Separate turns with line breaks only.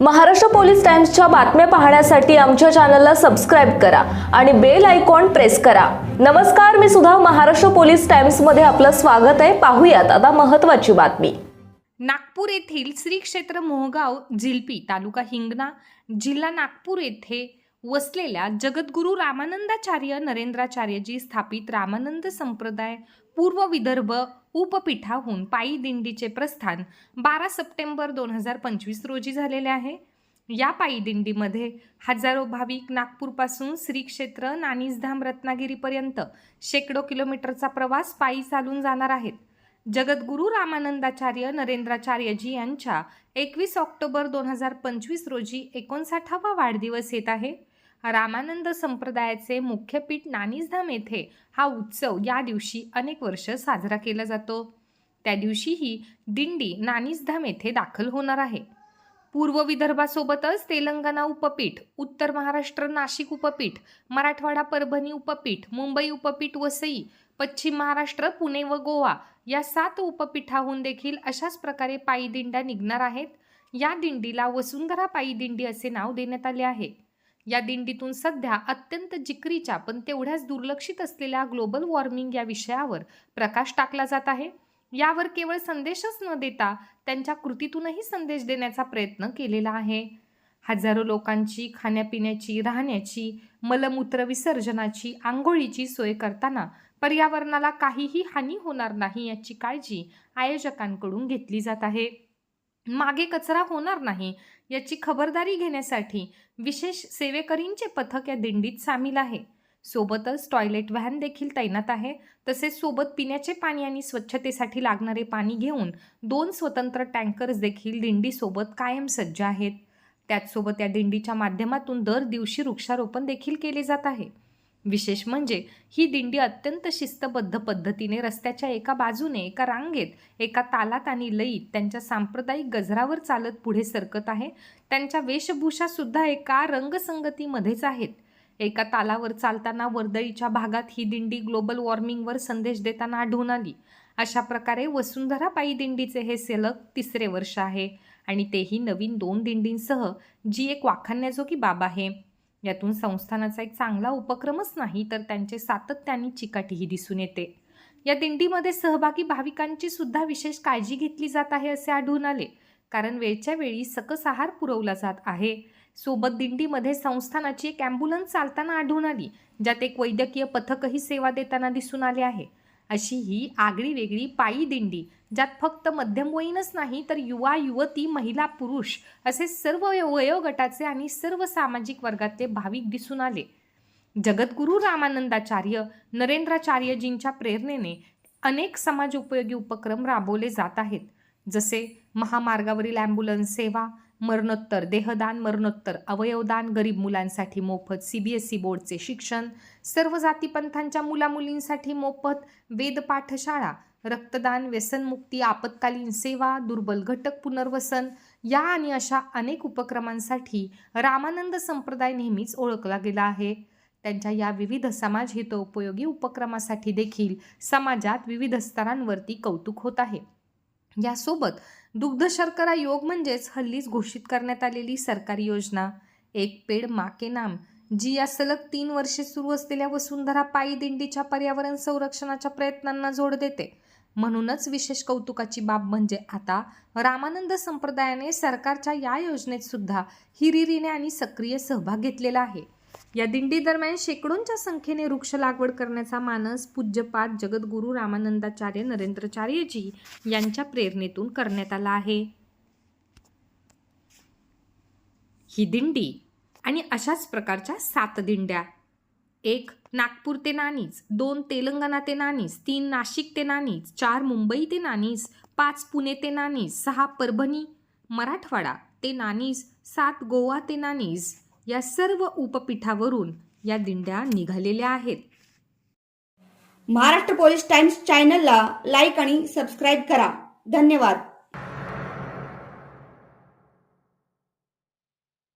Maharashtra police टाइम्सच्या बातम्या पाहण्यासाठी आमच्या चॅनलला सबस्क्राईब करा आणि बेल आयकॉन प्रेस करा. नमस्कार मी सुद्धा महाराष्ट्र पोलीस टाइम्समध्ये आपलं स्वागत आहे. पाहूयात आता महत्वाची बातमी.
नागपूर येथील श्री क्षेत्र मोहगाव झिलपी तालुका हिंगणा जिल्हा नागपूर येथे वसलेल्या जगद्गुरू रामानंदाचार्य नरेंद्राचार्यजी स्थापित रामानंद संप्रदाय पूर्व विदर्भ उपपीठाहून पायी दिंडीचे प्रस्थान बारा सप्टेंबर दोन हजार पंचवीस रोजी झालेले आहे. या पायी दिंडीमध्ये हजारो भाविक नागपूरपासून श्री क्षेत्र नानीसधाम रत्नागिरीपर्यंत शेकडो किलोमीटरचा प्रवास पायी चालून जाणार आहेत. जगद्गुरू रामानंदाचार्य नरेंद्राचार्यजी यांच्या एकवीस ऑक्टोबर दोन हजार पंचवीस रोजी एकोणसाठावा वाढदिवस येत आहे. रामानंद संप्रदायाचे मुख्य पीठ नानीसधाम येथे हा उत्सव या दिवशी अनेक वर्ष साजरा केला जातो. त्या दिवशीही दिंडी नानीसधाम येथे दाखल होणार आहे. पूर्व विदर्भासोबतच तेलंगणा उपपीठ उत्तर महाराष्ट्र नाशिक उपपीठ मराठवाडा परभणी उपपीठ मुंबई उपपीठ वसई पश्चिम महाराष्ट्र पुणे व गोवा या सात उपपीठाहून देखील अशाच प्रकारे पायी दिंड्या निघणार आहेत. या दिंडीला वसुंधरा पायी दिंडी असे नाव देण्यात आले आहे. या दिंडीतून सध्या अत्यंत जिकरीच्या पण तेवढ्याच दुर्लक्षित असलेल्या ग्लोबल वॉर्मिंग या विषयावर प्रकाश टाकला जात आहे. यावर केवळ संदेशच न देता त्यांच्या कृतीतूनही संदेश देण्याचा प्रयत्न केलेला आहे. हजारो लोकांची खाण्यापिण्याची राहण्याची मलमूत्र विसर्जनाची आंघोळीची सोय करताना पर्यावरणाला काहीही हानी होणार नाही याची काळजी आयोजकांकडून घेतली जात आहे. मागे कचरा होणार नाही याची खबरदारी घेण्यासाठी विशेष सेवेकरींचे पथक या दिंडीत सामील आहे. सोबतच टॉयलेट व्हॅन देखील तैनात आहे. तसेच सोबत पिण्याचे पाणी आणि स्वच्छतेसाठी लागणारे पाणी घेऊन दोन स्वतंत्र टँकर्स देखील दिंडीसोबत कायम सज्ज आहेत. त्याचसोबत या दिंडीच्या माध्यमातून दर दिवशी वृक्षारोपण देखील केले जात आहे. विशेष म्हणजे ही दिंडी अत्यंत शिस्तबद्ध पद्धतीने रस्त्याच्या एका बाजूने एका रांगेत एका तालात आणि लईत त्यांच्या सांप्रदायिक गजरावर चालत पुढे सरकत आहे. त्यांच्या वेशभूषा सुद्धा एका रंगसंगतीमध्येच आहेत. एका तालावर चालताना वर्दळीच्या भागात ही दिंडी ग्लोबल वॉर्मिंगवर संदेश देताना आढळून आली. अशा प्रकारे वसुंधरा पायी दिंडीचे हे सलग तिसरे वर्ष आहे आणि तेही नवीन दोन दिंडींसह जी एक वाखाण्याजोगी बाब आहे. यातून संस्थानाचा एक चांगला उपक्रमच नाही तर त्यांचे सातत्याने चिकाटीही दिसून येते. या दिंडीमध्ये सहभागी भाविकांची सुद्धा विशेष काळजी घेतली जात आहे असे आढळून आले. कारण वेळच्या वेळी सकस आहार पुरवला जात आहे. सोबत दिंडीमध्ये संस्थानाची एक ॲम्ब्युलन्स चालताना आढळून आली ज्यात एक वैद्यकीय पथकही सेवा देताना दिसून आले आहे. अशी ही आगळी वेगळी पायी दिंडी ज्यात फक्त मध्यमवयीनच नाही तर युवा युवती महिला पुरुष असे सर्व वयोगटाचे आणि सर्व सामाजिक वर्गातले भाविक दिसून आले. जगद्गुरू रामानंदाचार्य नरेंद्राचार्यजींच्या प्रेरणेने अनेक समाजोपयोगी उपक्रम राबवले जात आहेत. जसे महामार्गावरील ॲम्ब्युलन्स सेवा मरणोत्तर देहदान मरणोत्तर अवयवदान गरीब मुलांसाठी मोफत सी बी एस ई बोर्डचे शिक्षण सर्व जातीपंथांच्या मुलामुलींसाठी मोफत वेदपाठशाळा रक्तदान व्यसनमुक्ती आपत्कालीन सेवा दुर्बल घटक पुनर्वसन या आणि अशा अनेक उपक्रमांसाठी रामानंद संप्रदाय नेहमीच ओळखला गेला आहे. त्यांच्या या विविध समाज उपयोगी उपक्रमासाठी देखील समाजात विविध स्तरांवरती कौतुक होत आहे. यासोबत दुग्ध शर्करा योग म्हणजेच हल्लीच घोषित करण्यात आलेली सरकारी योजना. एक पेड माके नाम जी या सलग तीन वर्षे सुरू असलेल्या वसुंधरा पायी दिंडीच्या पर्यावरण संरक्षणाच्या प्रयत्नांना जोड देते. म्हणूनच विशेष कौतुकाची बाब म्हणजे आता रामानंद संप्रदायाने सरकारच्या या योजनेत सुद्धा हिरिरीने आणि सक्रिय सहभाग घेतलेला आहे. या दिंडी दरम्यान शेकडोंच्या संख्येने वृक्ष लागवड करण्याचा मानस पूज्यपाद जगद्गुरू रामानंदाचार्य नरेंद्रचार्यजी यांच्या प्रेरणेतून करण्यात आला आहे. ही दिंडी आणि अशाच प्रकारच्या सात दिंड्या. एक नागपूर ते नानीच दोन तेलंगणा ते नानीस तीन नाशिक ते नानीच चार मुंबई ते नानीस पाच पुणे ते नानीस सहा परभणी मराठवाडा ते नानीस सात गोवा ते नानीस या सर्व उपपीठावरून या दिंड्या निघालेल्या आहेत.
महाराष्ट्र पोलीस टाइम्स चॅनलला लाईक आणि सबस्क्राईब करा. धन्यवाद.